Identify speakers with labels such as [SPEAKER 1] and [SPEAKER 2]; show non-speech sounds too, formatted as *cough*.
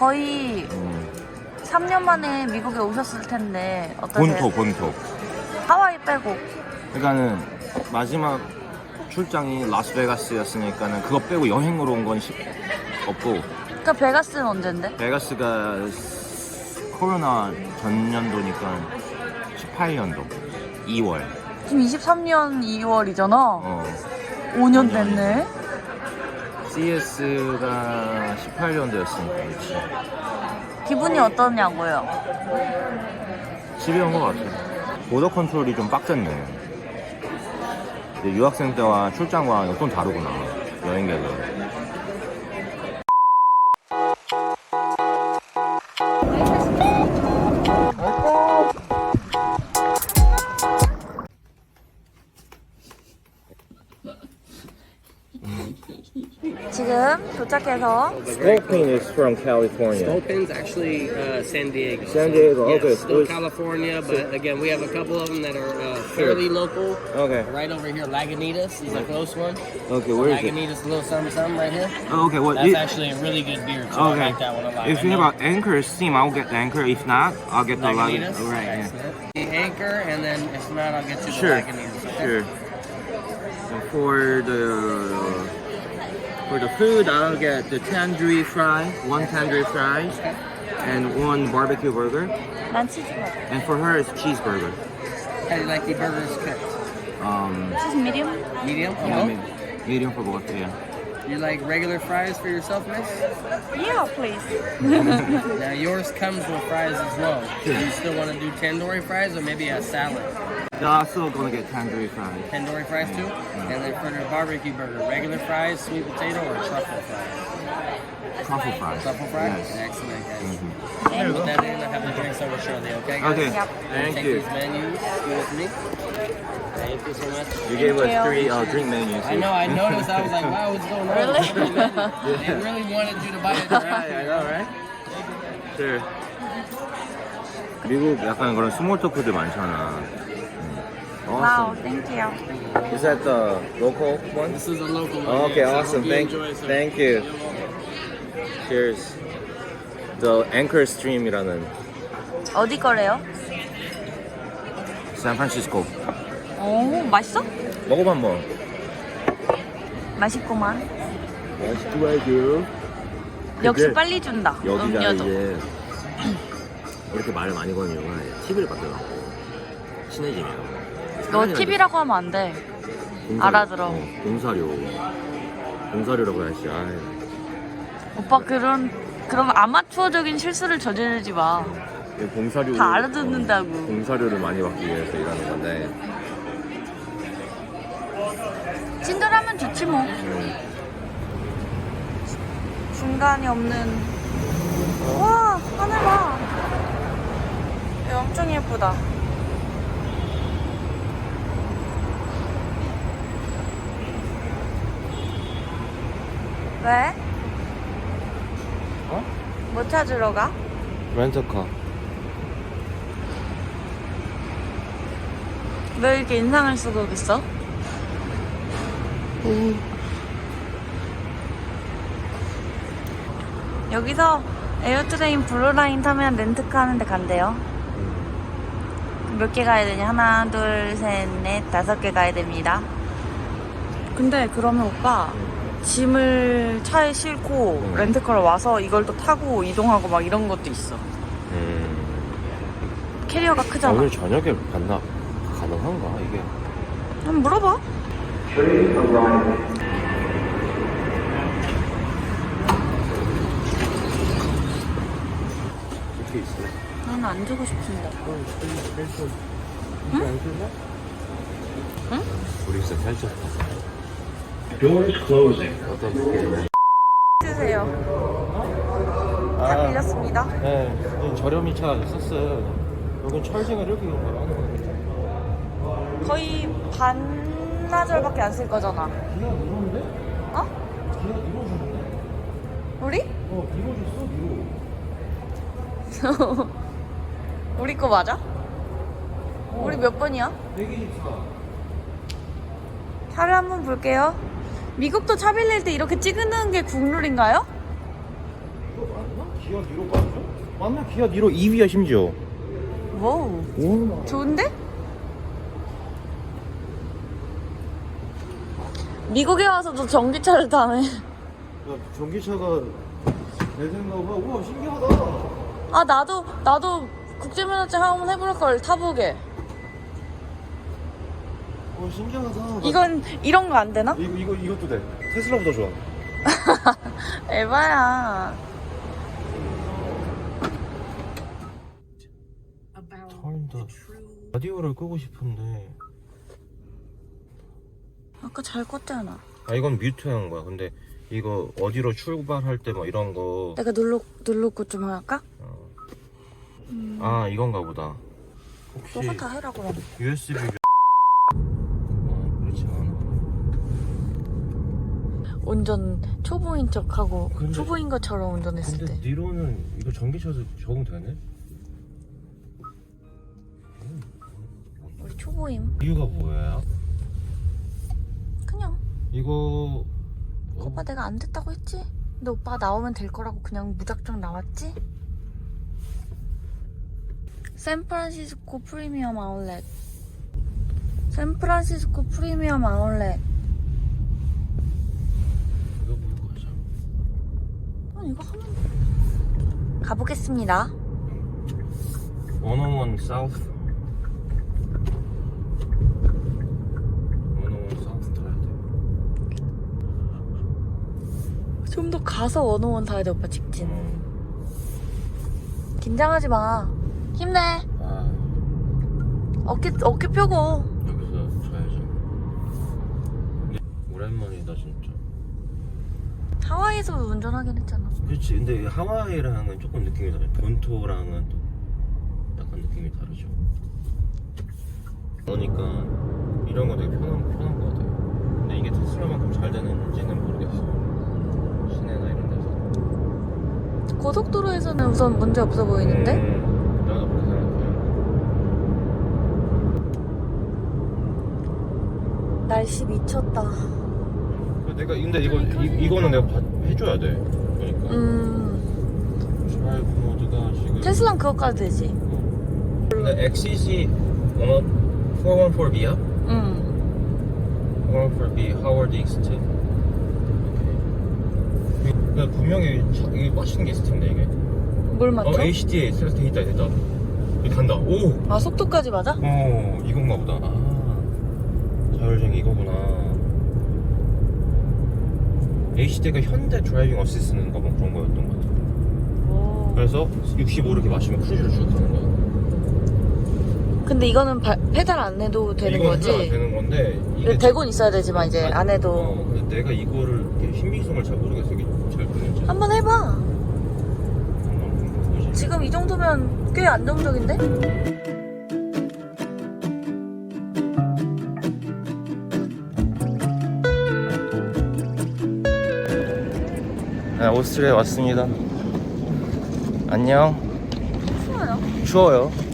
[SPEAKER 1] 거의 3년 만에 미국에 오셨을 텐데 어떠세요?
[SPEAKER 2] 본토 본토.
[SPEAKER 1] 하와이 빼고.
[SPEAKER 2] 그러니까는 마지막 출장이 라스베가스였으니까는 그거 빼고 여행으로 온 건 없고.
[SPEAKER 1] 그러니까 베가스는 언젠데?
[SPEAKER 2] 베가스가 코로나 전년도니까 18년도. 2월.
[SPEAKER 1] 지금 23년 2월이잖아.
[SPEAKER 2] 어.
[SPEAKER 1] 5년 됐네
[SPEAKER 2] CS가 18년도였으니까 그렇지
[SPEAKER 1] 기분이 어떠냐고요?
[SPEAKER 2] 집에 온 것 같아 보더 컨트롤이 좀 빡셌네. 유학생 때와 출장과 좀 다르구나 여행객은
[SPEAKER 1] 지금 도착해서
[SPEAKER 2] Scorpion is from California
[SPEAKER 3] Sculpin's actually uh, San Diego.
[SPEAKER 2] San Diego,
[SPEAKER 3] Yes,
[SPEAKER 2] okay.
[SPEAKER 3] still
[SPEAKER 2] Where's-
[SPEAKER 3] California, but again, we have a couple of them that are uh, fairly local.
[SPEAKER 2] Okay
[SPEAKER 3] Right over here, Lagunitas is a close one.
[SPEAKER 2] Okay where is it?
[SPEAKER 3] Lagunitas Little Something Something right here.
[SPEAKER 2] Oh, okay well
[SPEAKER 3] That's
[SPEAKER 2] it-
[SPEAKER 3] actually a really good beer too. I
[SPEAKER 2] Okay.
[SPEAKER 3] like that one a lot.
[SPEAKER 2] If
[SPEAKER 3] I
[SPEAKER 2] you
[SPEAKER 3] know
[SPEAKER 2] have an anchor steam, I'll get the anchor. If not, I'll get the light.
[SPEAKER 3] Lagunitas,
[SPEAKER 2] Right. Yeah.
[SPEAKER 3] excellent. The anchor, and then if not, I'll get you the
[SPEAKER 2] Sure.
[SPEAKER 3] Lagunitas. Okay?
[SPEAKER 2] Sure. So for the for the food, I'll get the tandoori fry, one tandoori fries, and one barbecue burger.
[SPEAKER 1] 난 치즈 먹어
[SPEAKER 2] And for her, it's cheeseburger.
[SPEAKER 3] How do you like the burgers cooked?
[SPEAKER 2] Um,
[SPEAKER 1] 치즈 미디움?
[SPEAKER 3] Medium?
[SPEAKER 2] yeah,
[SPEAKER 3] Oh,
[SPEAKER 2] me- medium for both. Yeah.
[SPEAKER 3] You like regular fries for yourself, miss?
[SPEAKER 1] Yeah please *laughs* *laughs*
[SPEAKER 3] Now yours comes with fries as well. Do you still want to do tandoori fries or maybe a salad?
[SPEAKER 2] Yeah, I'm still gonna get tandoori fries.
[SPEAKER 3] Tandoori fries too? And then for the barbecue burger, regular fries, sweet potato, or truffle fries?
[SPEAKER 2] Truffle fries.
[SPEAKER 3] Truffle fries?
[SPEAKER 2] Yes.
[SPEAKER 3] Excellent, guys.
[SPEAKER 2] Mhm.
[SPEAKER 1] And
[SPEAKER 3] Put that in. I have the drinks over shortly, okay? guys?
[SPEAKER 2] Okay.
[SPEAKER 1] Yep.
[SPEAKER 2] Thank
[SPEAKER 3] Take
[SPEAKER 2] you.
[SPEAKER 3] these menus with me. Thank you so much.
[SPEAKER 2] You gave us
[SPEAKER 1] Thank you.
[SPEAKER 2] three uh, drink menus.
[SPEAKER 3] I know, I noticed. I was like, wow, what's going on?
[SPEAKER 1] Really?
[SPEAKER 3] They really wanted you to buy a drink.
[SPEAKER 2] Right, I know, right? Sure. 미국 약간 그런 스몰 토크들 많잖아. 음.
[SPEAKER 1] 와우
[SPEAKER 2] Awesome.
[SPEAKER 1] 땡큐요
[SPEAKER 2] Is that the local one?
[SPEAKER 3] This is a local one.
[SPEAKER 2] Oh, okay,
[SPEAKER 3] yeah, so I
[SPEAKER 2] awesome.
[SPEAKER 3] hope you
[SPEAKER 2] Thank,
[SPEAKER 3] enjoy, sir.
[SPEAKER 2] thank you. Cheers. The Anchor Stream이라는
[SPEAKER 1] 어디 거래요?
[SPEAKER 2] 샌프란시스코.
[SPEAKER 1] 오 맛있어?
[SPEAKER 2] 먹어봐 한번.
[SPEAKER 1] 맛있구만
[SPEAKER 2] 맛있더라고.
[SPEAKER 1] 역시
[SPEAKER 2] 그게
[SPEAKER 1] 빨리 준다
[SPEAKER 2] 여기가
[SPEAKER 1] 음료도
[SPEAKER 2] 이제 *clears throat* 이렇게 말을 많이 거는 이유가 TV를 받더라고. 친해지면.
[SPEAKER 1] 너 TV라고 하면 안돼
[SPEAKER 2] 공사료,
[SPEAKER 1] 알아들어.
[SPEAKER 2] 어, 공사료. 공사료라고 해야지. 아이.
[SPEAKER 1] 오빠 그런 그럼 아마추어적인 실수를 저지르지 마.
[SPEAKER 2] 이 공사료
[SPEAKER 1] 다 알아듣는다고.
[SPEAKER 2] 어, 공사료를 많이 받기 위해서 일하는 건데
[SPEAKER 1] 친절하면 좋지 뭐.
[SPEAKER 2] 음,
[SPEAKER 1] 중간이 없는. 와 하늘 봐. 여기 엄청 예쁘다. 왜?
[SPEAKER 2] 어?
[SPEAKER 1] 뭐 찾으러 가?
[SPEAKER 2] 렌터카
[SPEAKER 1] 왜 이렇게 인상을 쓰고 있어? 여기서 에어트레인 블루라인 타면 렌트카 하는데 간대요. 몇 개 가야 되냐? 하나, 둘, 셋, 넷, 다섯 개 가야 됩니다. 근데 그러면 오빠 짐을 차에 싣고
[SPEAKER 2] 음.
[SPEAKER 1] 렌트카를 와서 이걸 또 타고 이동하고 막 이런 것도 있어.
[SPEAKER 2] 음,
[SPEAKER 1] 캐리어가 크잖아.
[SPEAKER 2] 오늘 저녁에 만나 가능한가 이게
[SPEAKER 1] 한번 물어봐.
[SPEAKER 2] 이렇게 있어
[SPEAKER 1] 나는 안 주고 싶은데. 응?
[SPEAKER 2] 우리 진짜 살짝
[SPEAKER 4] Doors closing.
[SPEAKER 2] 어떤 느낌
[SPEAKER 1] 주세요. 다 빌렸습니다.
[SPEAKER 2] 네 저렴이 차 있었어요 여긴 철제가 이렇게 많은 거
[SPEAKER 1] 거의 반 나절밖에 안 쓸 거잖아.
[SPEAKER 2] 기가 이러는데?
[SPEAKER 1] 어?
[SPEAKER 2] 기가 이러주는데?
[SPEAKER 1] 우리?
[SPEAKER 2] 어 이러줬어 이러 *laughs*
[SPEAKER 1] 우리 거 맞아? 우리 몇 번이야?
[SPEAKER 2] 124
[SPEAKER 1] 차를 한번 볼게요. 미국도 차 빌릴 때 이렇게 찍는 게 국룰인가요?
[SPEAKER 2] 이거 맞나? 기아 니로 빠져? 맞나 기아 니로 2위야 심지어.
[SPEAKER 1] 와우.
[SPEAKER 2] 오.
[SPEAKER 1] 좋은데? 미국에 와서도 전기차를 타네.
[SPEAKER 2] 야 전기차가 내생가 봐. 우와 신기하다.
[SPEAKER 1] 아 나도 나도 국제면허증 한번 해볼 걸 타보게.
[SPEAKER 2] 와 신기하다.
[SPEAKER 1] 이건 이런 거 안 되나?
[SPEAKER 2] 이거 이거 이것도 돼. 테슬라보다 좋아. *laughs*
[SPEAKER 1] 에바야.
[SPEAKER 2] 털다. 라디오를 끄고 싶은데.
[SPEAKER 1] 아까 잘 껐잖아.
[SPEAKER 2] 아 이건 뮤트한 거야. 근데 이거 어디로 출발할 때 뭐 이런 거.
[SPEAKER 1] 내가 눌러 누르고 좀 할까?
[SPEAKER 2] 아 이건가 보다. 혹시
[SPEAKER 1] 너가 다 해라 그럼.
[SPEAKER 2] USB. 아 그렇지 않아.
[SPEAKER 1] 운전 초보인 척하고
[SPEAKER 2] 근데-
[SPEAKER 1] 초보인 것처럼 운전했을
[SPEAKER 2] 근데
[SPEAKER 1] 때.
[SPEAKER 2] 니로는 이거 전기차도 적응 되네?
[SPEAKER 1] 우리 초보임.
[SPEAKER 2] 이유가 뭐예요? 이거 어,
[SPEAKER 1] 오빠 내가 안 됐다고 했지? 근데 오빠 나오면 될 거라고 그냥 무작정 나왔지? 샌프란시스코 프리미엄 아울렛 샌프란시스코 프리미엄 아울렛
[SPEAKER 2] 이거 보고 가자.
[SPEAKER 1] 아 이거 하면 가보겠습니다
[SPEAKER 2] 101 사우스 101 사우스 타야 돼.
[SPEAKER 1] 좀 더 가서 원호원 타야 돼 오빠 직진
[SPEAKER 2] 어.
[SPEAKER 1] 긴장하지 마 힘내
[SPEAKER 2] 아
[SPEAKER 1] 어깨 어깨 펴고
[SPEAKER 2] 여기서 자야죠. 오랜만이다 진짜.
[SPEAKER 1] 하와이에서 운전하긴 했잖아
[SPEAKER 2] 그렇지. 근데 하와이랑은 조금 느낌이 다르죠. 본토랑은 또 약간 느낌이 다르죠. 그러니까 이런 거 되게 편한 편한 것 같아요. 근데 이게 테슬라만큼 잘 되는지는 모르겠어요.
[SPEAKER 1] 고속도로에서는 우선 문제 없어 보이는데
[SPEAKER 2] 음, 나도 그렇게 생각해요.
[SPEAKER 1] 날씨 미쳤다
[SPEAKER 2] 그래, 내가 근데 이거 이, 이거는 내가 봐- 해줘야 돼. 그러니까
[SPEAKER 1] 음
[SPEAKER 2] 드라이브 모드가 지금.
[SPEAKER 1] 테슬라는 그것까지 되지
[SPEAKER 2] 근데 XCC 414B야?
[SPEAKER 1] 응
[SPEAKER 2] 414B 하워드 익스트. 근데 분명히 차, 이게 맛있는 게 있을 텐데 이게.
[SPEAKER 1] 뭘 맞죠?
[SPEAKER 2] 어 HDA 셀렉트 있다 됐다. 이거 간다. 오.
[SPEAKER 1] 아 속도까지 맞아?
[SPEAKER 2] 어 이건가 보다. 아 자율주행 이거구나. HD가 현대 드라이빙 어시스트인가 뭐 그런 거였던 것 같아.
[SPEAKER 1] 오.
[SPEAKER 2] 그래서 65 이렇게 마시면 크루즈를 쭉 가는 거야.
[SPEAKER 1] 근데 이거는 발- 페달 안 해도 되는
[SPEAKER 2] 이건
[SPEAKER 1] 거지?
[SPEAKER 2] 해야 되는 건데 이게
[SPEAKER 1] 대곤 있어야 되지만 이제
[SPEAKER 2] 아니,
[SPEAKER 1] 안 해도
[SPEAKER 2] 어, 근데 내가 이거를 이렇게 신빙성을 잘 모르겠어. 이게.
[SPEAKER 1] 한번 해봐. 지금 이 정도면 꽤 안정적인데?
[SPEAKER 2] 네, 오스트리아에 왔습니다. 안녕.
[SPEAKER 1] 추워요
[SPEAKER 2] 추워요.